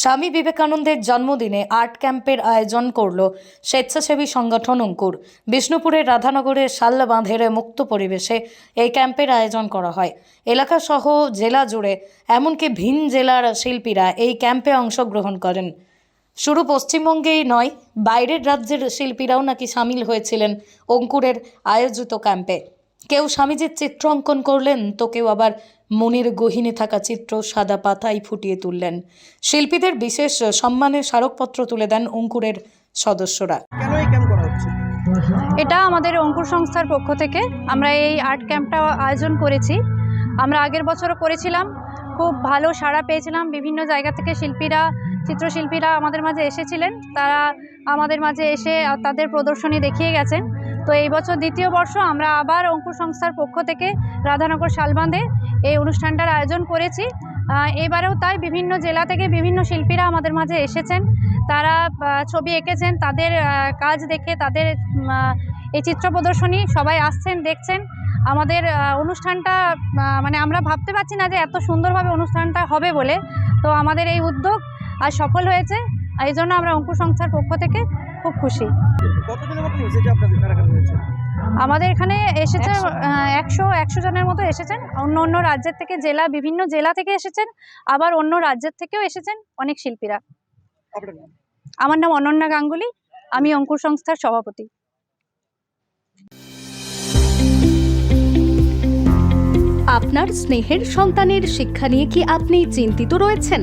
স্বামী বিবেকানন্দের জন্মদিনে আর্ট ক্যাম্পের আয়োজন করল স্বেচ্ছাসেবী সংগঠন অঙ্কুর। বিষ্ণুপুরের রাধানগরের শাল্লা বাঁধের মুক্ত পরিবেশে এই ক্যাম্পের আয়োজন করা হয়। এলাকাসহ জেলা জুড়ে, এমনকি ভিন জেলার শিল্পীরা এই ক্যাম্পে অংশগ্রহণ করেন। শুরু পশ্চিমবঙ্গেই নয়, বাইরের রাজ্যের শিল্পীরাও নাকি সামিল হয়েছিলেন অঙ্কুরের আয়োজিত ক্যাম্পে। কেউ স্বামীজির চিত্র অঙ্কন করলেন তো কেউ আবার মনের গহিনে থাকা চিত্র সাদা পাতায় ফুটিয়ে তুললেন। শিল্পীদের বিশেষ সম্মানের স্মারকপত্র তুলে দেন অঙ্কুরের সদস্যরা। এটা আমাদের অঙ্কুর সংস্থার পক্ষ থেকে আমরা এই আর্ট ক্যাম্পটা আয়োজন করেছি। আমরা আগের বছরও করেছিলাম। খুব ভালো সাড়া পেয়েছিলাম। বিভিন্ন জায়গা থেকে শিল্পীরা চিত্রশিল্পীরা আমাদের মাঝে এসেছিলেন। তারা আমাদের মাঝে এসে তাদের প্রদর্শনী দেখিয়ে গেছেন। তো এই বছর দ্বিতীয় বর্ষ আমরা আবার অঙ্কুর সংস্থার পক্ষ থেকে রাধানগর শালবাঁধে এই অনুষ্ঠানটার আয়োজন করেছি। এবারেও তাই বিভিন্ন জেলা থেকে বিভিন্ন শিল্পীরা আমাদের মাঝে এসেছেন। তারা ছবি এঁকেছেন, তাদের কাজ দেখে তাদের এই চিত্র প্রদর্শনী সবাই আসছেন, দেখছেন। আমাদের অনুষ্ঠানটা মানে আমরা ভাবতে পারছি না যে এত সুন্দরভাবে অনুষ্ঠানটা হবে বলে। তো আমাদের এই উদ্যোগ আজ সফল হয়েছে। এই জন্য আমরা অঙ্কুর সংস্থার পক্ষ থেকে খুব খুশি। আমাদের এখানে এসেছে। একশো। একশো জনের মতো এসেছেন। অন্য অন্য রাজ্যের থেকে জেলা বিভিন্ন জেলা থেকে এসেছেন আবার অন্য রাজ্যের থেকেও এসেছেন অনেক শিল্পীরা। আমার নাম অনন্যা গাঙ্গুলি আমি অঙ্কুর সংস্থার সভাপতি। আপনার স্নেহের সন্তানের শিক্ষা নিয়ে কি আপনি চিন্তিত রয়েছেন?